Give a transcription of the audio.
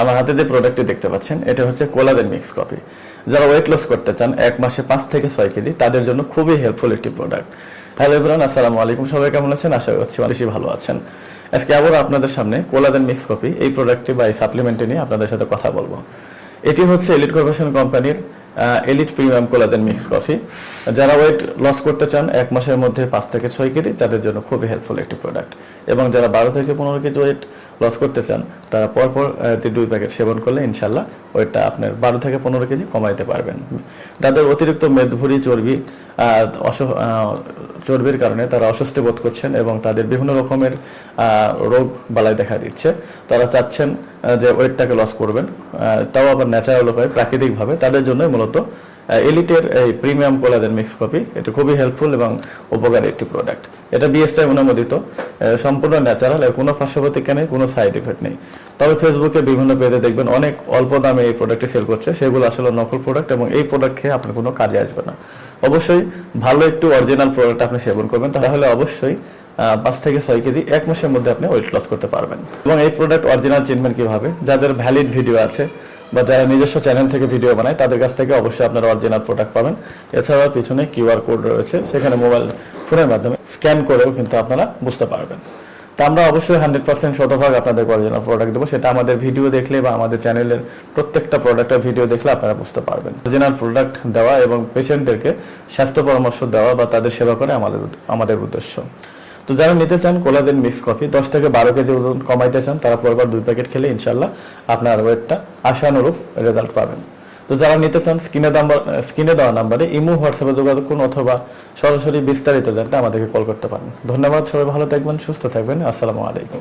আমার হাতে যে প্রোডাক্টটি দেখতে পাচ্ছেন, এটা হচ্ছে কোলাদের মিক্স কপি যারা ওয়েট লস করতে চান, এক মাসে পাঁচ থেকে ছয় কেজি, তাদের জন্য খুবই হেল্পফুল একটি প্রোডাক্ট হ্যালো ইবরান আসসালামু আলাইকুম। সবাই কেমন আছেন? আশা করছি বেশি ভালো আছেন। আজকে আবার আপনাদের সামনে কোলাদের মিক্স কপি এই প্রোডাক্টটি বা এই সাপ্লিমেন্টটি নিয়ে আপনাদের সাথে কথা বলব। এটি হচ্ছে এলিট কর্পোরেশন কোম্পানির Elite premium collagen mix coffee যারা ওয়েট লস করতে চান, এক মাসের মধ্যে পাঁচ থেকে ছয় কেজি, তাদের জন্য খুবই হেল্পফুল একটি প্রোডাক্ট এবং যারা বারো থেকে পনেরো কেজি ওয়েট লস করতে চান, তারা পরপর দুই প্যাকেট সেবন করলে ইনশাল্লাহ ওয়েটটা আপনার বারো থেকে পনেরো কেজি কমাইতে পারবেন। তাদের অতিরিক্ত মেদভুরি, চর্বি চর্বির কারণে তারা অস্বস্তি বোধ করছেন এবং তাদের বিভিন্ন রকমের রোগ বালাই দেখা দিচ্ছে। তারা চাচ্ছেন যে ওয়েটটাকে লস করবেন। তাও আবার ন্যাচারাল উপায়, প্রাকৃতিকভাবে। তাদের জন্যই মূলত এলিটের এই প্রিমিয়াম কোলাজেন মিক্স কপি এটা খুবই হেল্পফুল এবং উপকারী একটি প্রোডাক্ট এটা বিএসআই অনুমোদিত সম্পূর্ণ ন্যাচারাল এর কোনো পার্শ্বপ্রতিক্রিয়া নেই, কোনো সাইড এফেক্ট নেই। তবে ফেসবুকে বিভিন্ন পেজে দেখবেন অনেক অল্প দামে এই প্রোডাক্টটি সেল করছে, সেগুলো আসলে নকল প্রোডাক্ট এবং এই প্রোডাক্ট খেয়ে আপনার কোনো কাজে আসবে না। অবশ্যই ভালো একটু অরিজিনাল প্রোডাক্ট আপনি সেবন করবেন, তাহলে অবশ্যই পাঁচ থেকে ছয় কেজি এক মাসের মধ্যে আপনি ওয়েট লস করতে পারবেন। এবং এই প্রোডাক্ট অরিজিনাল চিনবেন কীভাবে? যাদের ভ্যালিড ভিডিও আছে বা যারা নিজস্ব চ্যানেল থেকে ভিডিও বানায়, তাদের কাছ থেকে অবশ্যই আপনারা অরিজিনাল প্রোডাক্ট পাবেন। এছাড়াও পিছনে কিউআর কোড রয়েছে, সেখানে মোবাইল ফোনের মাধ্যমে স্ক্যান করেও কিন্তু আপনারা বুঝতে পারবেন। তো আমরা অবশ্যই হান্ড্রেড পার্সেন্ট শতভাগ আপনাদের অরিজিনাল প্রোডাক্ট দেবো। সেটা আমাদের ভিডিও দেখলে বা আমাদের চ্যানেলের প্রত্যেকটা প্রোডাক্টের ভিডিও দেখলে আপনারা বুঝতে পারবেন। অরিজিনাল প্রোডাক্ট দেওয়া এবং পেশেন্টদেরকে স্বাস্থ্য পরামর্শ দেওয়া বা তাদের সেবা করে আমাদের আমাদের উদ্দেশ্য। তো যারা নিতে চান কোলাজেন মিক্স কফি, দশ থেকে বারো কেজি ওজন কমাইতে চান, তারা পরবার দুই প্যাকেট খেলে ইনশাল্লাহ আপনার ওয়েটটা আশানুরূপ রেজাল্ট পাবেন। তো যারা নিতে চান, স্ক্রিনে নাম্বার, স্ক্রিনে দেওয়া নাম্বারে ইমো, হোয়াটসঅ্যাপে যোগাযোগ করুন অথবা সরাসরি বিস্তারিত জানতে আমাদেরকে কল করতে পারেন। ধন্যবাদ, সবাই ভালো থাকবেন, সুস্থ থাকবেন। আসসালামু আলাইকুম।